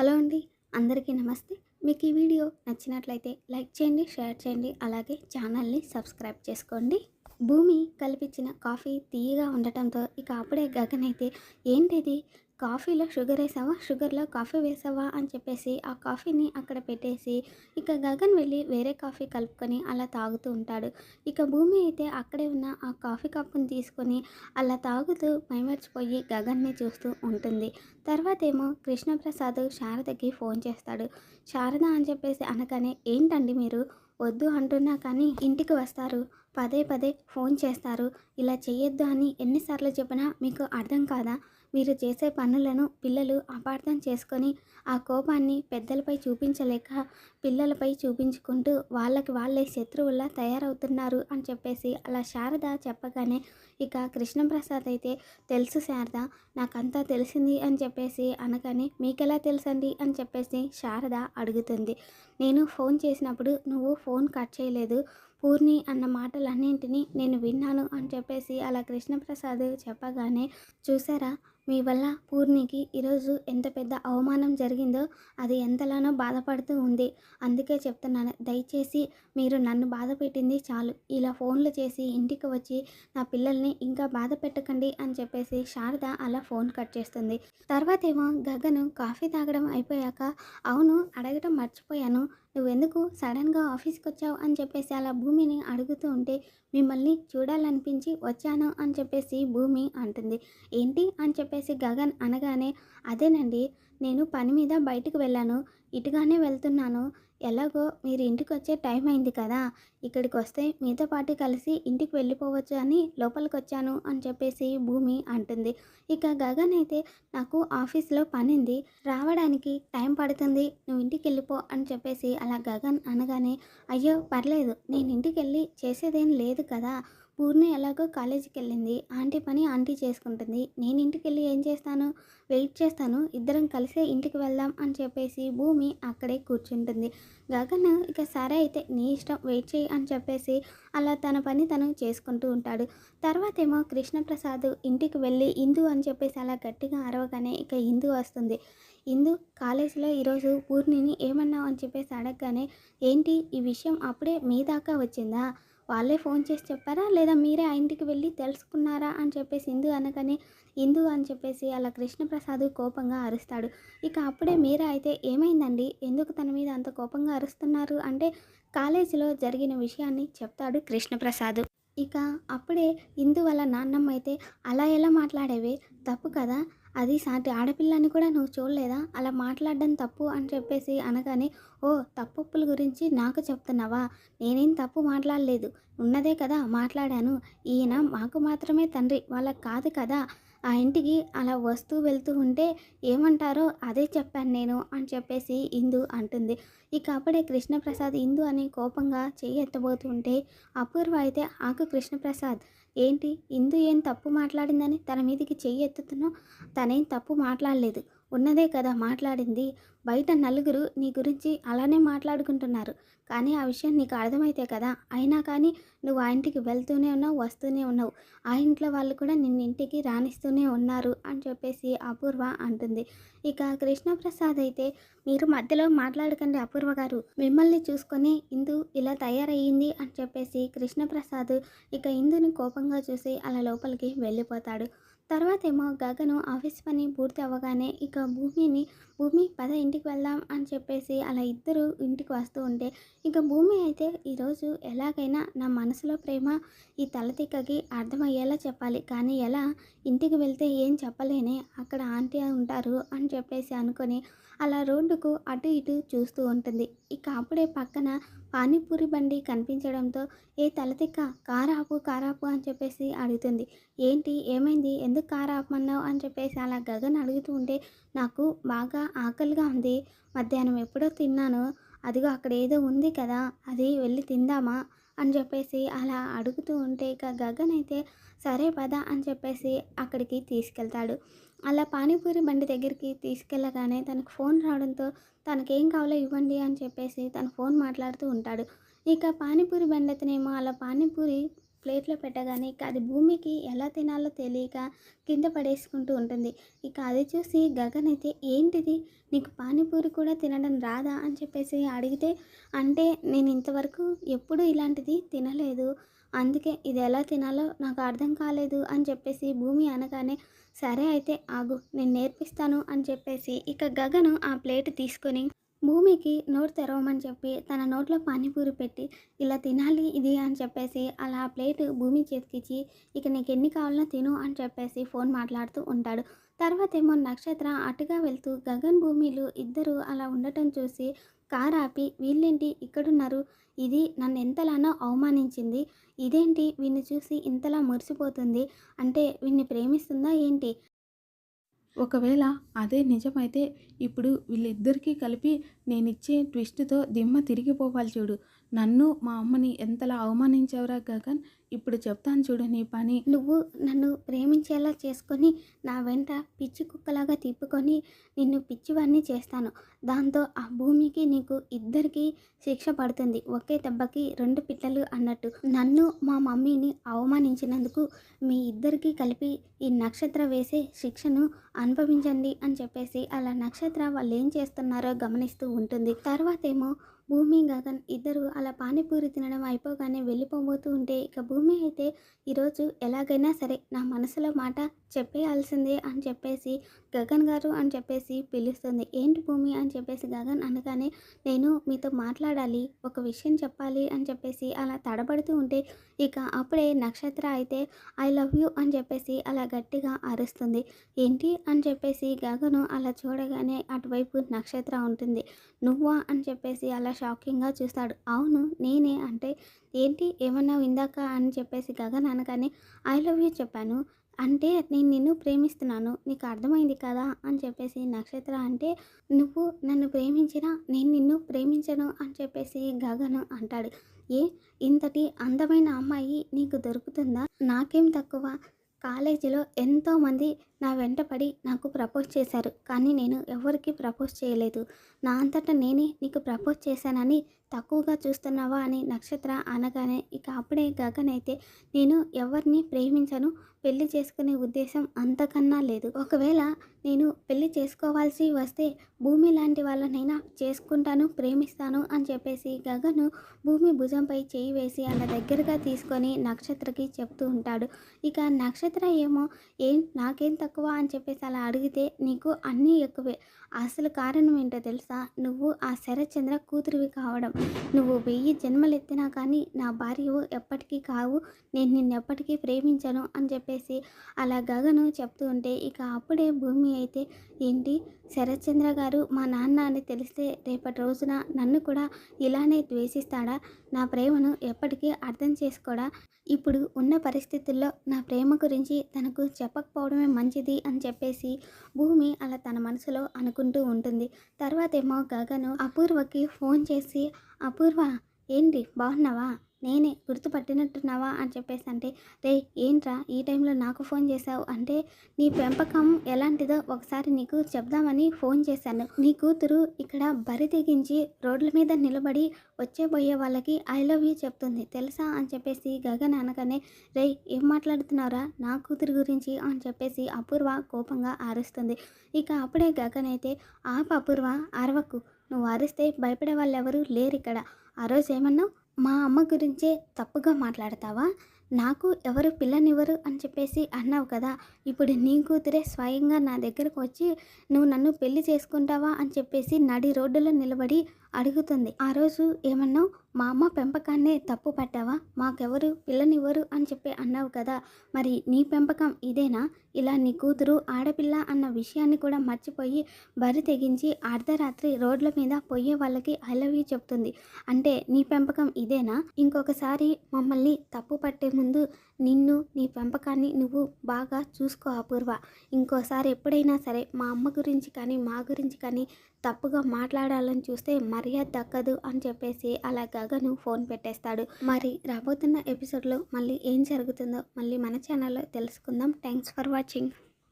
Hello అండి అందరికీ నమస్తే. మీకు ఈ వీడియో నచ్చినట్లయితే లైక్ చేయండి షేర్ చేయండి అలాగే ఛానల్ని సబ్స్క్రైబ్ చేసుకోండి. భూమి కల్పించిన కాఫీ తీయగా ఉండటంతో ఇక అప్పుడే గగన్ అయితే ఏంటిది? కాఫీలో షుగర్ వేసావా? షుగర్లో కాఫీ వేసావా? అని చెప్పేసి ఆ కాఫీని అక్కడ పెట్టేసి ఇక గగన్ వెళ్ళి వేరే కాఫీ కలుపుకొని అలా తాగుతూ ఉంటాడు. ఇక భూమి అయితే అక్కడే ఉన్న ఆ కాఫీ కప్పుని తీసుకొని అలా తాగుతూ మైమర్చిపోయి గగన్ని చూస్తూ ఉంటుంది. తర్వాత ఏమో కృష్ణప్రసాద్ శారదకి ఫోన్ చేస్తాడు. శారద అని చెప్పేసి అనగానే ఏంటండి మీరు? వద్దు అంటున్నా కానీ ఇంటికి వస్తారు. పదే పదే ఫోన్ చేస్తారు. ఇలా చేయొద్దు అని ఎన్నిసార్లు చెప్పినా మీకు అర్థం కాదా? మీరు చేసే పనులను పిల్లలు అపార్థం చేసుకొని ఆ కోపాన్ని పెద్దలపై చూపించలేక పిల్లలపై చూపించుకుంటూ వాళ్ళకి వాళ్ళే శత్రువుల్లా తయారవుతున్నారు అని చెప్పేసి అలా శారద చెప్పగానే ఇక కృష్ణప్రసాద్ అయితే తెలుసు శారద నాకంతా తెలిసింది అని చెప్పేసి అనగానే మీకెలా తెలుసండి? అని చెప్పేసి శారద అడుగుతుంది. నేను ఫోన్ చేసినప్పుడు నువ్వు ఫోన్ కట్ చేయలేదు. పూర్ణి అన్న మాటలన్నింటినీ నేను విన్నాను అని చెప్పేసి అలా కృష్ణప్రసాద్ చెప్పగానే చూసారా మీ వల్ల పూర్ణికి ఈరోజు ఎంత పెద్ద అవమానం జరిగిందో అది ఎంతలానో బాధపడుతూ ఉంది. అందుకే చెప్తున్నాను దయచేసి మీరు నన్ను బాధ పెట్టింది చాలు. ఇలా ఫోన్లు చేసి ఇంటికి వచ్చి నా పిల్లల్ని ఇంకా బాధ పెట్టకండి అని చెప్పేసి శారద అలా ఫోన్ కట్ చేస్తుంది. తర్వాత ఏమో గగను కాఫీ తాగడం అయిపోయాక అవును అడగడం మర్చిపోయాను. నువ్వెందుకు సడన్గా ఆఫీస్కి వచ్చావు అని చెప్పేసి అలా భూమిని అడుగుతూ ఉంటే మిమ్మల్ని చూడాలనిపించి వచ్చాను అని చెప్పేసి భూమి అంటుంది. ఏంటి అని చెప్పేసి గగన్ అనగానే అదేనండి నేను పని మీద బయటకు వెళ్ళాను. ఇటుగానే వెళ్తున్నాను. ఎలాగో మీరు ఇంటికి వచ్చే టైం అయింది కదా ఇక్కడికి వస్తే మీతో పాటు కలిసి ఇంటికి వెళ్ళిపోవచ్చు అని లోపలికి వచ్చాను అని చెప్పేసి భూమి అంటుంది. ఇక గగన్ అయితే నాకు ఆఫీస్లో పనింది రావడానికి టైం పడుతుంది నువ్వు ఇంటికి వెళ్ళిపో అని చెప్పేసి అలా గగన్ అనగానే అయ్యో పర్లేదు నేను ఇంటికి వెళ్ళి చేసేదేం లేదు కదా పూర్ణి ఎలాగో కాలేజీకి వెళ్ళింది ఆంటీ పని ఆంటీ చేసుకుంటుంది నేను ఇంటికి వెళ్ళి ఏం చేస్తాను వెయిట్ చేస్తాను ఇద్దరం కలిసే ఇంటికి వెళ్దాం అని చెప్పేసి భూమి అక్కడే కూర్చుంటుంది. గగన్ ఇక సరే అయితే నీ ఇష్టం వెయిట్ చేయి అని చెప్పేసి అలా తన పని తను చేసుకుంటూ ఉంటాడు. తర్వాత ఏమో కృష్ణప్రసాద్ ఇంటికి వెళ్ళి ఇందు అని చెప్పేసి అలా గట్టిగా అరవగానే ఇక ఇందు వస్తుంది. ఇందు కాలేజీలో ఈరోజు పూర్ణిని ఏమన్నావు అని చెప్పేసి అడగగానే ఏంటి ఈ విషయం అప్పుడే మీ దాకా వచ్చిందా? వాళ్ళే ఫోన్ చేసి చెప్పారా? లేదా మీరే ఆ ఇంటికి వెళ్ళి తెలుసుకున్నారా? అని చెప్పేసి ఇందు అనగానే ఇందు అని చెప్పేసి అలా కృష్ణప్రసాద్ కోపంగా అరుస్తాడు. ఇక అప్పుడే మీరా అయితే ఏమైందండి? ఎందుకు తన మీద అంత కోపంగా అరుస్తున్నారు? అంటే కాలేజీలో జరిగిన విషయాన్ని చెప్తాడు కృష్ణప్రసాద్. ఇక అప్పుడే ఇందు వాళ్ళ నాన్నమ్మ అయితే అలా ఎలా మాట్లాడేవే? తప్పు కదా? అది సాటి. ఆడపిల్లని కూడా నువ్వు చూడలేదా? అలా మాట్లాడడం తప్పు అని చెప్పేసి అనగానే ఓ తప్పుప్పుల గురించి నాకు చెప్తున్నావా? నేనేం తప్పు మాట్లాడలేదు. ఉన్నదే కదా మాట్లాడాను. ఈయన మాకు మాత్రమే తండ్రి. వాళ్ళకి కాదు కదా. ఆ ఇంటికి అలా వస్తూ వెళ్తూ ఉంటే ఏమంటారో అదే చెప్పాను నేను అని చెప్పేసి ఇందు అంటుంది. ఇక అప్పుడే కృష్ణప్రసాద్ ఇందు అని కోపంగా చేయెత్తబోతుంటే అపూర్వ అయితే ఆకు కృష్ణప్రసాద్ ఏంటి? ఇందు ఏం తప్పు మాట్లాడిందని తన మీదకి చెయ్యి ఎత్తుతున్నావు తనేం తప్పు మాట్లాడలేదు. ఉన్నదే కదా మాట్లాడింది. బయట నలుగురు నీ గురించి అలానే మాట్లాడుకుంటున్నారు. కానీ ఆ విషయం నీకు అర్థమైతే కదా? అయినా కానీ నువ్వు ఆ ఇంటికి వెళ్తూనే ఉన్నావు వస్తూనే ఉన్నావు. ఆ ఇంట్లో వాళ్ళు కూడా నిన్న ఇంటికి రాణిస్తూనే ఉన్నారు అని చెప్పేసి అపూర్వ అంటుంది. ఇక కృష్ణప్రసాద్ అయితే మీరు మధ్యలో మాట్లాడకండి అపూర్వ గారు. మిమ్మల్ని చూసుకొని ఇందు ఇలా తయారయ్యింది అని చెప్పేసి కృష్ణప్రసాద్ ఇక ఇందుని కోపంగా చూసి అలా లోపలికి వెళ్ళిపోతాడు. తర్వాత ఏమో గగను ఆఫీస్ పని పూర్తి అవ్వగానే ఇక భూమిని భూమి పద ఇంటికి వెళ్దాం అని చెప్పేసి అలా ఇద్దరు ఇంటికి వస్తూ ఉంటే ఇక భూమి అయితే ఈరోజు ఎలాగైనా నా మనసులో ప్రేమ ఈ తలతిక్కకి అర్థమయ్యేలా చెప్పాలి. కానీ ఎలా? ఇంటికి వెళ్తే ఏం చెప్పలేనే? అక్కడ ఆంటీ ఉంటారు అని చెప్పేసి అనుకొని అలా రోడ్డుకు అటు ఇటు చూస్తూ ఉంటుంది. ఇక అప్పుడే పక్కన పానీపూరి బండి కనిపించడంతో ఏ తలతిక్క కారాపు కారాపు అని చెప్పేసి అడుగుతుంది. ఏంటి? ఏమైంది? ఎందుకు కారు ఆపమన్నావు? అని చెప్పేసి అలా గగన్ అడుగుతూ ఉంటే నాకు బాగా ఆకలిగా ఉంది. మధ్యాహ్నం ఎప్పుడో తిన్నాను. అదిగో అక్కడ ఏదో ఉంది కదా అది వెళ్ళి తిందామా? అని చెప్పేసి అలా అడుగుతూ ఉంటే ఇక గగన్ అయితే సరే పద అని చెప్పేసి అక్కడికి తీసుకెళ్తాడు. అలా పానీపూరి బండి దగ్గరికి తీసుకెళ్ళగానే తనకు ఫోన్ రావడంతో తనకేం కావాలో ఇవ్వండి అని చెప్పేసి తన ఫోన్ మాట్లాడుతూ ఉంటాడు. ఇక పానీపూరి బండి అతనేమో అలా పానీపూరి ప్లేట్లో పెట్టగానే ఇక అది భూమికి ఎలా తినాలో తెలియక కింద పడేసుకుంటూ ఉంటుంది. ఇక అది చూసి గగన్ అయితే ఏంటిది? నీకు పానీపూరి కూడా తినడం రాదా? అని చెప్పేసి అడిగితే అంటే నేను ఇంతవరకు ఎప్పుడూ ఇలాంటిది తినలేదు. అందుకే ఇది ఎలా తినాలో నాకు అర్థం కాలేదు అని చెప్పేసి భూమి అనగానే సరే అయితే ఆగు నేను నేర్పిస్తాను అని చెప్పేసి ఇక గగను ఆ ప్లేట్ తీసుకొని భూమికి నోరు తెరవమని చెప్పి తన నోట్లో పానీపూరి పెట్టి ఇలా తినాలి ఇది అని చెప్పేసి అలా ఆ ప్లేట్ భూమి చేతికిచ్చి ఇక నీకు ఎన్ని కావాలన్నా తిను అని చెప్పేసి ఫోన్ మాట్లాడుతూ ఉంటాడు. తర్వాతేమో నక్షత్ర అటుగా వెళ్తూ గగన్ భూమిలు ఇద్దరు అలా ఉండటం చూసి కారు ఆపి వీళ్ళేంటి ఇక్కడున్నారు? ఇది నన్ను ఎంతలానో అవమానించింది. ఇదేంటి? వీన్ని చూసి ఇంతలా మురిసిపోతుంది. అంటే వీన్ని ప్రేమిస్తుందా ఏంటి? ఒకవేళ అదే నిజమైతే ఇప్పుడు వీళ్ళిద్దరికీ కలిపి నేనిచ్చే ట్విస్ట్తో దిమ్మ తిరిగిపోవాలి చూడు. నన్ను మా అమ్మని ఎంతలా అవమానించావురా గగన్? ఇప్పుడు చెప్తాను చూడు నీ పని. నువ్వు నన్ను ప్రేమించేలా చేసుకొని నా వెంట పిచ్చి కుక్కలాగా తిప్పుకొని నిన్ను పిచ్చివాడిని చేస్తాను. దాంతో ఆ భూమికి నీకు ఇద్దరికి శిక్ష పడుతుంది. ఒకే దెబ్బకి రెండు పిట్టలు అన్నట్టు. నన్ను మా మమ్మీని అవమానించినందుకు మీ ఇద్దరికీ కలిపి ఈ నక్షత్ర వేసే శిక్షను అనుభవించండి అని చెప్పేసి అలా నక్షత్ర వాళ్ళు ఏం చేస్తున్నారో గమనిస్తూ ఉంటుంది. తర్వాత ఏమో భూమి గగన్ ఇద్దరు అలా పానీపూరి తినడం అయిపోగానే వెళ్ళిపోబోతూ ఉంటే ఇక భూమి అయితే ఈరోజు ఎలాగైనా సరే నా మనసులో మాట చెప్పేయాల్సిందే అని చెప్పేసి గగన్ గారు అని చెప్పేసి పిలుస్తుంది. ఏంటి భూమి అని చెప్పేసి గగన్ అనగానే నేను మీతో మాట్లాడాలి ఒక విషయం చెప్పాలి అని చెప్పేసి అలా తడబడుతూ ఉంటే ఇక అప్పుడే నక్షత్ర అయితే ఐ లవ్ యూ అని చెప్పేసి అలా గట్టిగా అరుస్తుంది. ఏంటి? అని చెప్పేసి గగను అలా చూడగానే అటువైపు నక్షత్ర ఉంటుంది. నువ్వా? అని చెప్పేసి అలా షాకింగ్గా చూస్తాడు. అవును నేనే. అంటే ఏంటి? ఏమన్నా ఇందాక? అని చెప్పేసి గగన్ అనగానే ఐ లవ్ యూ చెప్పాను. అంటే నేను నిన్ను ప్రేమిస్తున్నాను నీకు అర్థమైంది కదా? అని చెప్పేసి నక్షత్ర అంటే నువ్వు నన్ను ప్రేమించినా నేను నిన్ను ప్రేమించను అని చెప్పేసి గగన్ అంటాడు. ఏ ఇంతటి అందమైన అమ్మాయి నీకు దొరుకుతుందా? నాకేం తక్కువ? కాలేజీలో ఎంతోమంది నా వెంటపడి నాకు ప్రపోజ్ చేశారు. కానీ నేను ఎవరికి ప్రపోజ్ చేయలేదు. నా అంతటా నేనే నీకు ప్రపోజ్ చేశానని తక్కువగా చూస్తున్నావా అని నక్షత్ర అనగానే ఇక అప్పుడే గగన్ అయితే నేను ఎవరిని ప్రేమించను పెళ్ళి చేసుకునే ఉద్దేశం అంతకన్నా లేదు. ఒకవేళ నేను పెళ్ళి చేసుకోవాల్సి వస్తే భూమి లాంటి వాళ్ళనైనా చేసుకుంటాను ప్రేమిస్తాను అని చెప్పేసి గగను భూమి భుజంపై చేయి వేసి అలా దగ్గరగా తీసుకొని నక్షత్రకి చెప్తూ ఉంటాడు. ఇక నక్షత్ర ఏమో ఏం నాకేం తక్కువ అని చెప్పేసి అలా అడిగితే నీకు అన్నీ ఎక్కువే. అసలు కారణం ఏంటో తెలుసా? నువ్వు ఆ శరచంద్ర కూతురివి కావడం. నువ్వు వెయ్యి జన్మలెత్తినా కానీ నా భార్యవు ఎప్పటికీ కావు. నేను నిన్నెప్పటికీ ప్రేమించను అని చెప్పేసి అలా గగను చెప్తూ ఉంటే ఇక అప్పుడే భూమి అయితే ఏంటి? శరత్చంద్ర గారు మా నాన్న అని తెలిస్తే రేపటి రోజున నన్ను కూడా ఇలానే ద్వేషిస్తాడా? నా ప్రేమను ఎప్పటికీ అర్థం చేసుకోడా? ఇప్పుడు ఉన్న పరిస్థితుల్లో నా ప్రేమ గురించి తనకు చెప్పకపోవడమే మంచిది. అని చెప్పేసి భూమి అలా తన మనసులో అనుకుంటూ ఉంటుంది. తర్వాతేమో గగను అపూర్వకి ఫోన్ చేసి అపూర్వ ఏంటి బాగున్నావా? నేనే గుర్తుపట్టినట్టున్నావా అని చెప్పేసి అంటే రే ఏంట్రా ఈ టైంలో నాకు ఫోన్ చేశావు? అంటే నీ పెంపకం ఎలాంటిదో ఒకసారి నీకు చెప్దామని ఫోన్ చేశాను. నీ కూతురు ఇక్కడ బరి తెగించి రోడ్ల మీద నిలబడి వచ్చేబోయే వాళ్ళకి ఐ లవ్ యూ చెప్తుంది. తెలుసా? అని చెప్పేసి గగన్ అనగానే రే ఏం మాట్లాడుతున్నారా నా కూతురు గురించి? అని చెప్పేసి అపూర్వ కోపంగా ఆరుస్తుంది ఇక అప్పుడే గగన్ అయితే ఆప అపూర్వ అరవకు. నువ్వు అరిస్తే భయపడే వాళ్ళు ఎవరు లేరు ఇక్కడ ఆ రోజు ఏమన్నావు మా అమ్మ గురించే తప్పుగా మాట్లాడతావా? నాకు ఎవరు పిల్లనివ్వరు అని చెప్పేసి అన్నావు కదా ఇప్పుడు నీ కూతురే స్వయంగా నా దగ్గరకు వచ్చి నువ్వు నన్ను పెళ్ళి చేసుకుంటావా? అని చెప్పేసి నడి రోడ్డులో నిలబడి అడుగుతుంది. ఆ రోజు ఏమన్నా మా అమ్మ పెంపకాన్నే తప్పు పట్టావా? మాకెవరు పిల్లనివ్వరు అని చెప్పి అన్నావు కదా. మరి నీ పెంపకం ఇదేనా? ఇలా నీ కూతురు ఆడపిల్ల అన్న విషయాన్ని కూడా మర్చిపోయి బరి తెగించి అర్ధరాత్రి రోడ్ల మీద పోయే వాళ్ళకి ఐ లవ్ యూ చెప్తుంది. అంటే నీ పెంపకం ఇదేనా? ఇంకొకసారి మమ్మల్ని తప్పు పట్టే ముందు నిన్ను నీ పెంపకాన్ని నువ్వు బాగా చూసుకో అపూర్వ. ఇంకోసారి ఎప్పుడైనా సరే మా అమ్మ గురించి కానీ మా గురించి కానీ తప్పుగా మాట్లాడాలని చూస్తే మర్యాద దక్కదు అని చెప్పేసి అలా గగను ఫోన్ పెట్టేస్తాడు. మరి రాబోతున్న ఎపిసోడ్లో మళ్ళీ ఏం జరుగుతుందో మళ్ళీ మన ఛానల్లో తెలుసుకుందాం. Thanks for watching.